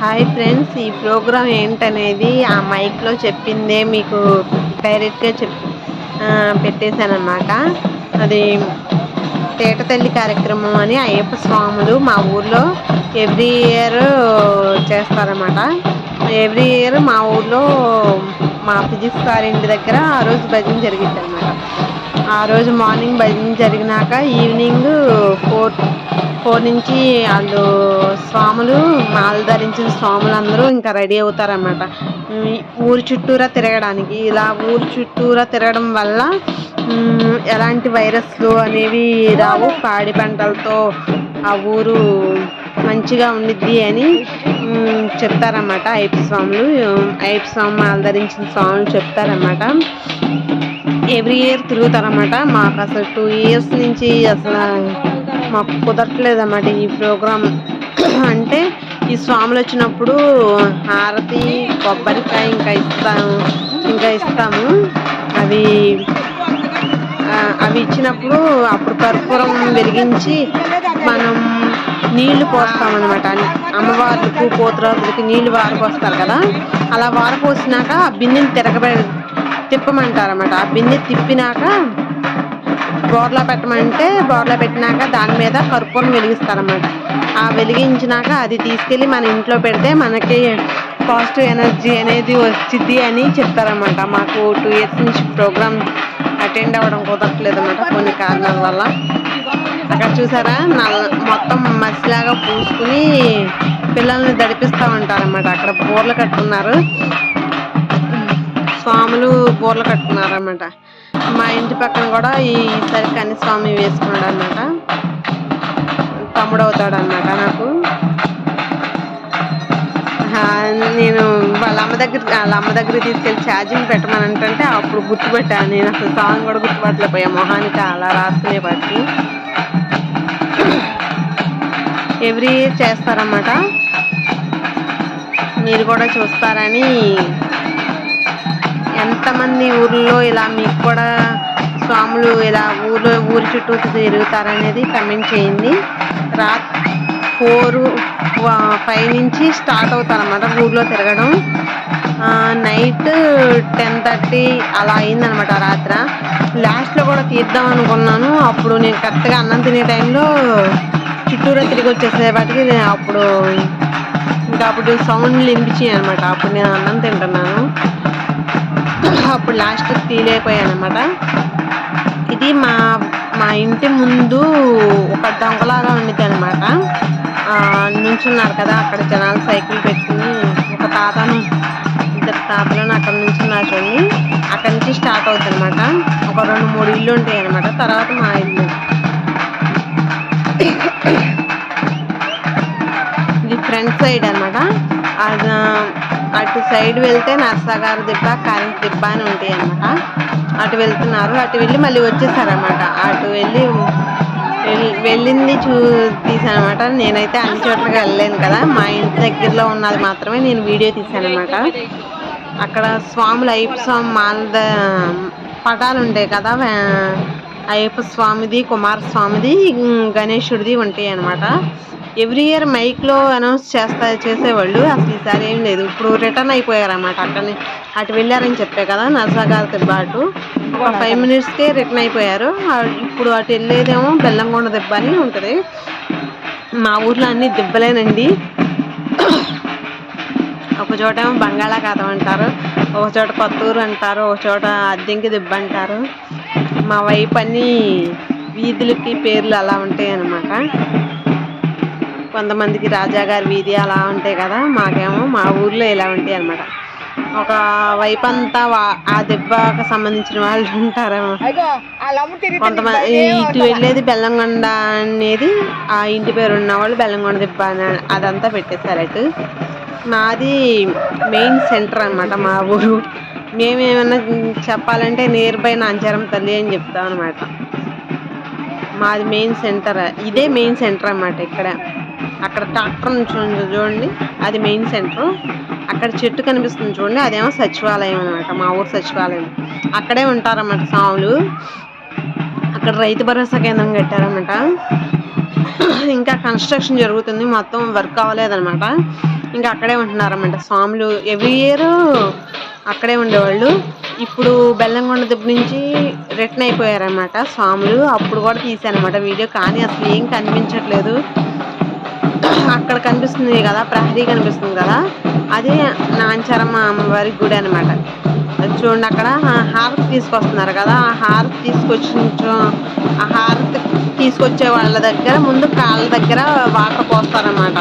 Hi friends ఈ programme ఏంటనేది ఆ మైక్లో చెప్పిందే మీకు డైరెక్ట్గా చెప్ పెట్టేశానమాట అది తేట తల్లి కార్యక్రమం అని అయ్యప్ప స్వాములు మా ఊర్లో ఎవ్రీ ఇయర్ చేస్తారన్నమాట. ఎవ్రీ ఇయర్ మా ఊర్లో మా ఫిజిక్స్ గారి ఇంటి దగ్గర ఆ రోజు భజన జరిగింది అనమాట ఆ రోజు మార్నింగ్ భజన జరిగినాక ఈవినింగ్ ఫోర్ ఫోర్ నుంచి వాళ్ళు స్వాములు మాల ధరించిన స్వాములు అందరూ ఇంకా రెడీ అవుతారన్నమాట. ఊరు చుట్టూరా తిరగడానికి. ఇలా ఊరు చుట్టూరా తిరగడం వల్ల ఎలాంటి వైరస్లు అనేవి రావు. పాడి పంటలతో ఆ ఊరు మంచిగా ఉండిద్ది అని చెప్తారన్నమాట అయ్యప్ప స్వాములు. అయ్యప్ప స్వామి మాల ధరించిన స్వాములు చెప్తారన్నమాట. ఎవ్రీ ఇయర్ తిరుగుతారన్నమాట. మాకు అసలు టూ ఇయర్స్ నుంచి అసలు మాకు కుదరట్లేదు అన్నమాట ఈ ప్రోగ్రామ్. అంటే ఈ స్వాములు వచ్చినప్పుడు హారతి కొబ్బరికాయ ఇంకా ఇస్తాము ఇంకా ఇస్తాము. అవి అవి ఇచ్చినప్పుడు అప్పుడు కర్పూరం వెలిగించి మనం నీళ్ళు పోస్తామన్నమాట. అనమాట అమ్మవార్లకు పోతురాజులకి నీళ్ళు వారపోస్తారు కదా. అలా వారపోసినాక ఆ బిన్నెని తిరగబె తిప్పమంటారన్నమాట. ఆ బిన్నె తిప్పినాక బోర్లా పెట్టమంటే బోర్లా పెట్టినాక దాని మీద కర్పూరం వెలిగిస్తారన్నమాట. ఆ వెలిగించినాక అది తీసుకెళ్ళి మన ఇంట్లో పెడితే మనకి పాజిటివ్ ఎనర్జీ అనేది వచ్చింది అని చెప్తారన్నమాట. మాకు టూ ఇయర్స్ నుంచి ప్రోగ్రామ్ అటెండ్ అవ్వడం కుదరట్లేదు అన్నమాట కొన్ని కారణాల వల్ల. అక్కడ చూసారా? నల్ల మొత్తం మసిలాగా పూసుకుని పిల్లల్ని దడిపిస్తూ ఉంటారన్నమాట. అక్కడ బోర్లు కట్టుకున్నారు స్వాములు బోర్లు కట్టుకున్నారన్నమాట మా ఇంటి పక్కన కూడా ఈసారి కని వేసుకున్నాడు అనమాట తమ్ముడు అవుతాడు అనమాట నాకు నేను వాళ్ళ అమ్మ దగ్గర వాళ్ళ అమ్మ దగ్గర తీసుకెళ్ళి ఛార్జింగ్ పెట్టమని అంటే అప్పుడు గుర్తుపెట్టాను. నేను అసలు సాంగ్ కూడా గుర్తుపట్టలేకపోయా. మొహానికి అలా రాసుకునే బట్టి ఎవ్రీ ఇయర్ చేస్తారన్నమాట. మీరు కూడా చూస్తారని ఎంతమంది ఊర్లో ఇలా మీకు కూడా స్వాములు ఇలా ఊర్లో ఊరి చుట్టూ తిరుగుతారనేది కమెంట్ చేయండి. రా ఫోర్ ఫైవ్ నుంచి స్టార్ట్ అవుతారనమాట ఊర్లో తిరగడం. నైట్ టెన్ థర్టీ అలా అయిందనమాట రాత్ర. లాస్ట్లో కూడా తీద్దాం అనుకున్నాను. అప్పుడు నేను కరెక్ట్గా అన్నం తినే టైంలో చుట్టూరా తిరిగి వచ్చేసేపటికి నేను అప్పుడు ఇంకా అప్పుడు సౌండ్లు వినిపించాయి అనమాట అప్పుడు నేను అన్నం తింటున్నాను. అప్పుడు లాస్ట్ ఫీల్ అయిపోయాను అనమాట ఇది మా మా ఇంటి ముందు ఒక దొంగలాగా ఉండిద్ది అనమాట నుంచున్నారు కదా అక్కడ జనాలు సైకిల్ పెట్టుకుని ఒక తాతను ఇద్దరు తాతలను అక్కడ నుంచి చూడండి. అక్కడి నుంచి స్టార్ట్ అవుతుంది అనమాట ఒక రెండు మూడు ఇల్లు ఉంటాయి అనమాట తర్వాత మా ఇల్లు. అటు సైడ్ వెళ్తే నర్సాగారు దిబ్బ కరెంట్ దిబ్బ అని ఉంటాయి అనమాట అటు వెళ్తున్నారు అటు వెళ్ళి మళ్ళీ వచ్చేసారనమాట అటు వెళ్ళి వెళ్ళింది చూ తీసానమాట నేనైతే అన్ని చోట్లకి వెళ్ళలేను కదా. మా ఇంటి దగ్గరలో ఉన్నది మాత్రమే నేను వీడియో తీసాను అనమాట అక్కడ స్వాములు అయ్యప్ప స్వామి మాలద పటాలు ఉంటాయి కదా అయ్యప్ప స్వామిది కుమారస్వామిది గణేశుడిది ఉంటాయి అనమాట ఎవ్రీ ఇయర్ మైక్లో అనౌన్స్ చేస్తా చేసేవాళ్ళు. అసలు ఈసారి ఏం లేదు. ఇప్పుడు రిటర్న్ అయిపోయారన్నమాట. అక్కడ అటు వెళ్ళారని చెప్పే కదా నర్సాగారితో పాటు. ఒక ఫైవ్ మినిట్స్కే రిటర్న్ అయిపోయారు. ఇప్పుడు అటు వెళ్ళేదేమో బెల్లంకొండ దెబ్బ అని ఉంటుంది. మా ఊర్లో అన్ని దెబ్బలేనండి. ఒక చోట ఏమో బంగాళాఖాతం అంటారు. ఒక చోట కొత్తూరు అంటారు. ఒక చోట అద్దెంకి దెబ్బ అంటారు. మా వైపు అన్ని వీధులకి పేర్లు అలా ఉంటాయి అన్నమాట కొంతమందికి రాజాగారి వీధి అలా ఉంటాయి కదా మాకేమో మా ఊర్లో ఇలా ఉంటాయి అన్నమాట. ఒక వైపు అంతా ఆ దెబ్బకు సంబంధించిన వాళ్ళు ఉంటారేమో. కొంతమంది ఇటు వెళ్ళేది బెల్లంకొండ అనేది ఆ ఇంటి పేరు ఉన్న వాళ్ళు బెల్లంకొండ దిబ్బ అని అదంతా పెట్టేశారు అటు. మాది మెయిన్ సెంటర్ అన్నమాట మా ఊరు. మేమేమన్నా చెప్పాలంటే నియర్ బై నాంచారం తల్లి అని చెప్తాం అనమాట మాది మెయిన్ సెంటర్ ఇదే మెయిన్ సెంటర్ అన్నమాట ఇక్కడ. అక్కడ ట్రాక్టర్ చూడండి చూడండి. అది మెయిన్ సెంటర్ అక్కడ చెట్టు కనిపిస్తుంది చూడండి. అదేమో సచివాలయం అనమాట మా ఊరు సచివాలయం. అక్కడే ఉంటారన్నమాట స్వాములు అక్కడ రైతు భరోసా కేంద్రం కట్టారన్నమాట. ఇంకా కన్స్ట్రక్షన్ జరుగుతుంది. మొత్తం వర్క్ అవ్వలేదన్నమాట. ఇంకా అక్కడే ఉంటున్నారన్నమాట స్వాములు ఎవ్రీ ఇయర్ అక్కడే ఉండేవాళ్ళు. ఇప్పుడు బెల్లంకొండ దగ్గర నుంచి రిటర్న్ అయిపోయారన్నమాట స్వాములు అప్పుడు కూడా తీసానమాట వీడియో. కానీ అసలు ఏం కనిపించట్లేదు. అక్కడ కనిపిస్తుంది కదా ప్రహరీ కనిపిస్తుంది కదా? అదే నాంచారమ్మ అమ్మవారి గుడి అనమాట చూడండి అక్కడ. హారతి తీసుకొస్తున్నారు కదా ఆ హారతి తీసుకొచ్చిన ఆ హారతి తీసుకొచ్చే వాళ్ళ దగ్గర ముందు కాళ్ళ దగ్గర వాటర్ పోస్తారన్నమాట.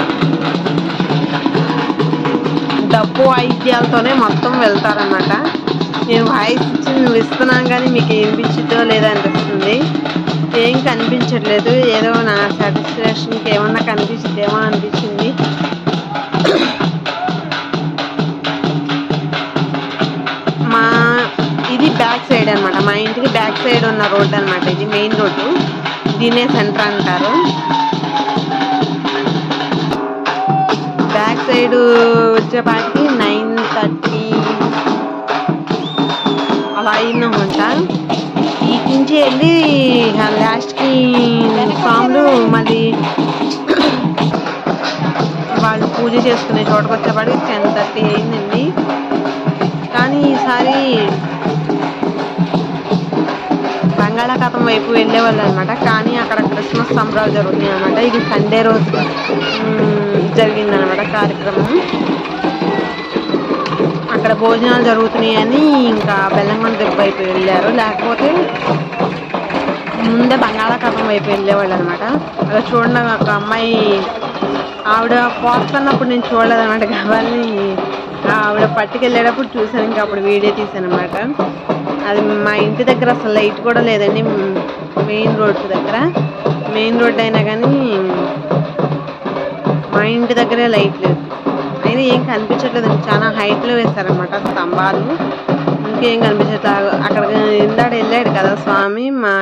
డబ్బు వాయిద్యాలతోనే మొత్తం వెళ్తారన్నమాట. నేను వాయిస్ ఇచ్చి నువ్వు ఇస్తున్నాను కానీ మీకు ఏం లేదో అనిపిస్తుంది. ఏం కనిపించట్లేదు. ఏదో నా సాటిస్ఫాక్షన్కి ఏమన్నా ఏమో అనిపించింది. మా ఇది బ్యాక్ సైడ్ అన్నమాట. మా ఇంటికి బ్యాక్ సైడ్ ఉన్న రోడ్ అన్నమాట ఇది మెయిన్ రోడ్డు. దీనే సెంటర్ అంటారు. బ్యాక్ సైడ్ వచ్చేపాటికి నైన్ థర్టీ అలా అయినా ఉంటారు నుంచి వెళ్ళి లాస్ట్కి స్వాములు మళ్ళీ వాళ్ళు పూజ చేసుకునే చోటకు వచ్చేపాటికి టెన్ థర్టీ అయిందండి. కానీ ఈసారి బంగాళాఖాతం వైపు వెళ్ళేవాళ్ళు అనమాట కానీ అక్కడ క్రిస్మస్ సంబరాలు జరుగుతున్నాయి అనమాట ఇది సండే రోజు జరిగింది అనమాట కార్యక్రమం. అక్కడ భోజనాలు జరుగుతున్నాయని ఇంకా బెల్లంకొండ దగ్గర వైపు వెళ్ళారు. లేకపోతే ముందే బంగాళాఖాతం వైపు వెళ్ళేవాళ్ళు అనమాట అలా చూడండి ఒక అమ్మాయి ఆవిడ పోస్తున్నప్పుడు నేను చూడలేదు అనమాట కావాలని ఆవిడ పట్టుకెళ్ళేటప్పుడు చూశాను ఇంకా అప్పుడు వీడియో తీసాను అనమాట అది మా ఇంటి దగ్గర అసలు లైట్ కూడా లేదండి మెయిన్ రోడ్ దగ్గర. మెయిన్ రోడ్ అయినా కానీ మా ఇంటి దగ్గరే లైట్ లేదు. పైన ఏం కనిపించట్లేదండి చాలా హైట్లో వేశారనమాట స్తంభాలు. ఇంకేం కనిపించట్లేదు. అక్కడ ఇందాడు వెళ్ళాడు కదా స్వామి మా